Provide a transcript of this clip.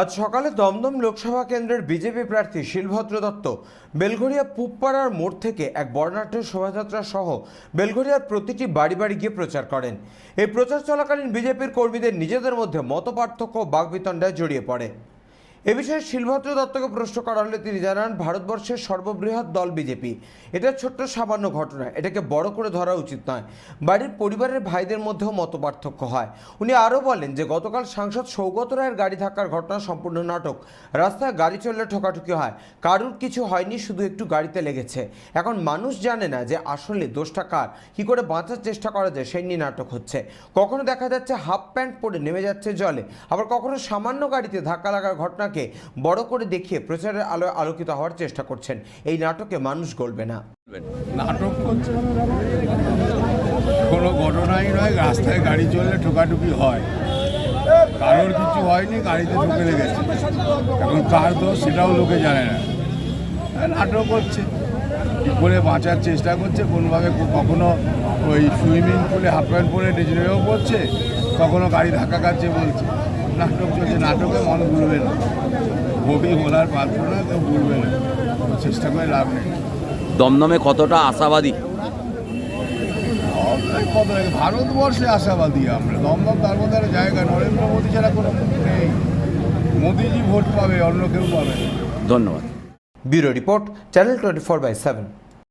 আজ সকালে দমদম লোকসভা কেন্দ্রের বিজেপি প্রার্থী শিলভদ্র দত্ত বেলঘরিয়া পুবপাড়ার মোড় থেকে এক বর্ণাঢ্য শোভাযাত্রা সহ বেলঘরিয়ার প্রতিটি বাড়ি বাড়ি গিয়ে প্রচার করেন। এই প্রচার চলাকালীন বিজেপির কর্মীদের নিজেদের মধ্যে মতপার্থক্য বাগবিতণ্ডায় জড়িয়ে পড়ে। এ বিষয়ে শিলভদ্র দত্তকে প্রশ্ন করা হলে তিনি জানান, ভারতবর্ষের সর্ববৃহৎ দল বিজেপি। এটা ছোট্ট সামান্য ঘটনা। এটাকে বড় করে ধরা উচিত নয়। বাড়ির পরিবারের ভাইদের মধ্যেও মতপার্থক্য হয়। উনি আরও বলেন যে, গতকাল সাংসদ সৌগত রায়ের গাড়ি ধাক্কার ঘটনা সম্পূর্ণ নাটক। রাস্তায় গাড়ি চললে ঠোকাঠুকি হয়। কারুর কিছু হয়নি, শুধু একটু গাড়িতে লেগেছে। এখন মানুষ জানে না যে, আসলে দোষটা কার? কী করে বাঁচার চেষ্টা করা যায়, সেই নিয়ে নাটক হচ্ছে। কখনো দেখা যাচ্ছে হাফ প্যান্ট পরে নেমে যাচ্ছে জলে। আবার কখনো সামান্য গাড়িতে ধাক্কা লাগার ঘটনাকে বড় করে দেখিয়ে প্রচারের আলোয় আলোকিত হওয়ার চেষ্টা করছেন। এই নাটকে মানুষ গলবে না। নাটক করছে কোনো ঘটনাই নয়, রাস্তায় গাড়ি চললে ঠোকাঠুকি হয়। কারোর কিছু হয়নি, গাড়িতে ঢুকে লেগেছে। এখন কার দোষ সেটাও লোকে জানে না। নাটক করছে কী করে বাঁচার চেষ্টা করছে, কোনোভাবে কখনো ওই সুইমিং পুলে, হাফ প্যান্ট পরে নেমেও পড়ছে কখনো গাড়ি ধাক্কা খাচ্ছে বলছে। নাটক চলছে নাটকে মানুষ ভুলবে না। কবি বলার পাত্র না কেউ ভুলবে না। চেষ্টা করে লাভ নেই। দমদমে কতটা আশাবাদী? কত ভারতবর্ষে আশাবাদী আমরা। দমদম তার মধ্যে একটা জায়গা। নরেন্দ্র মোদী ছাড়া কোনো নেই। মোদিজি ভোট পাবে অন্য কেউ পাবে ধন্যবাদ। Bureau report channel twenty four by seven.